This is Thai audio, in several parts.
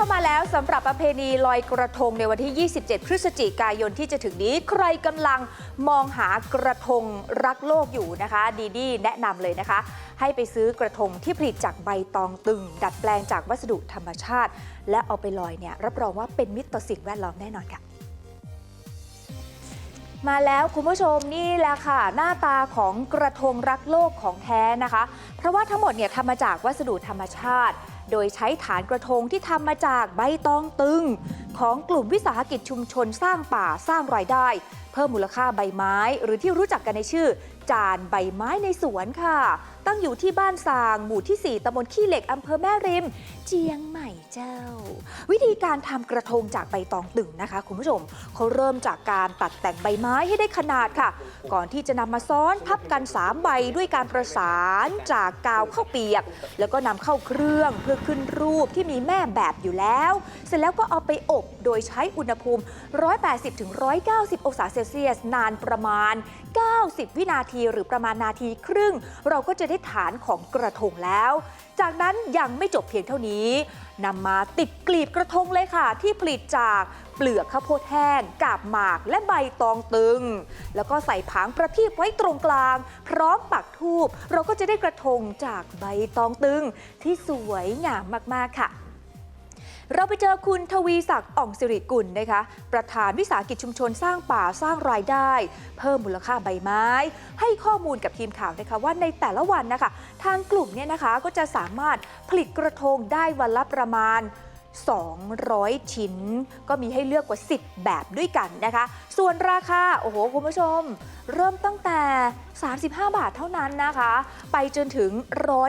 เข้ามาแล้วสำหรับประเพณีลอยกระทงในวันที่ 27 พฤศจิกายนที่จะถึงนี้ ใครกำลังมองหากระทงรักโลกอยู่นะคะ ดีดีแนะนำเลยนะคะ ให้ไปซื้อกระทงที่ผลิตจากใบตองตึง ดัดแปลงจากวัสดุธรรมชาติ และเอาไปลอยเนี่ยรับรองว่าเป็นมิตรต่อสิ่งแวดล้อมแน่นอนค่ะ มาแล้วคุณผู้ชมนี่แหละค่ะ หน้าตาของกระทงรักโลกของแท้นะคะ เพราะว่าทั้งหมดเนี่ยทำมาจากวัสดุธรรมชาติ โดยใช้ฐานกระทงที่ทำมาจากใบตองตึงของกลุ่มวิสาหกิจชุมชนสร้างป่าสร้างรายได้ เพิ่มมูลค่าใบไม้ หรือที่รู้จักกันในชื่อ จานใบไม้ในสวนค่ะ ตั้งอยู่ที่บ้านสาง หมู่ที่ 4ตำบลขี้เหล็กอำเภอแม่ริม เจียงใหม่เจ้า วิธีการทำกระทงจากใบตองตึงนะคะ คุณผู้ชมเขาเริ่มจากการตัดแต่งใบไม้ให้ได้ขนาดค่ะ ก่อนที่จะนำมาซ้อนพับกัน3ใบด้วยการประสานจากกาวเข้าวเปียก แล้วก็นำเข้าเครื่องเพื่อขึ้นรูปที่มีแม่แบบอยู่แล้ว เสร็จแล้วก็เอาไปอบโดยใช้อุณหภูมิ 180-190 องศาเซลเซียส นานประมาณ 90 วินาทีหรือประมาณนาทีครึ่ง เราก็จะได้ฐานของกระทงแล้ว จากนั้นยังไม่จบเพียงเท่านี้นำมาติดกลีบกระทงเลยค่ะ ที่ผลิตจากเปลือกข้าวโพดแห้ง กาบหมากและใบตองตึง แล้วก็ใส่ผางประทีปไว้ตรงกลาง พร้อมปักทูบเราก็จะได้กระทงจากใบตองตึง ที่สวยงามมาก ๆ ค่ะ เราไปเจอคุณทวีศักดิ์อ่องสิริกุลนะคะ ประธานวิสาหกิจชุมชนสร้างป่าสร้างรายได้ เพิ่มมูลค่าใบไม้ ให้ข้อมูลกับทีมข่าวนะคะว่าในแต่ละวันนะคะ ทางกลุ่มเนี่ยนะคะก็จะสามารถผลิตกระทงได้วันละประมาณ 200 ชิ้น ก็มีให้เลือกกว่า 10 แบบด้วยกันนะคะ ส่วนราคา โอ้โห คุณผู้ชม เริ่มตั้งแต่ 35 บาทเท่านั้นนะคะ ไปจนถึง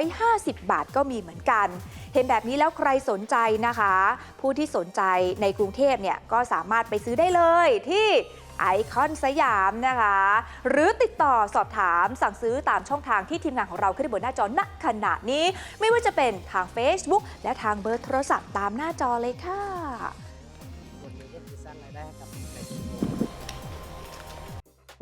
150 บาทก็มีเหมือนกัน เห็นแบบนี้แล้วใครสนใจนะคะ ผู้ที่สนใจในกรุงเทพเนี่ยก็สามารถไปซื้อได้เลยที่ ไอคอนสยามนะคะ หรือติดต่อสอบถามสั่งซื้อตามช่องทางที่ทีมงานของเราขึ้นบนหน้าจอณขณะนี้ ไม่ว่าจะเป็นทาง Facebook และทางเบอร์โทรศัพท์ตามหน้าจอเลยค่ะ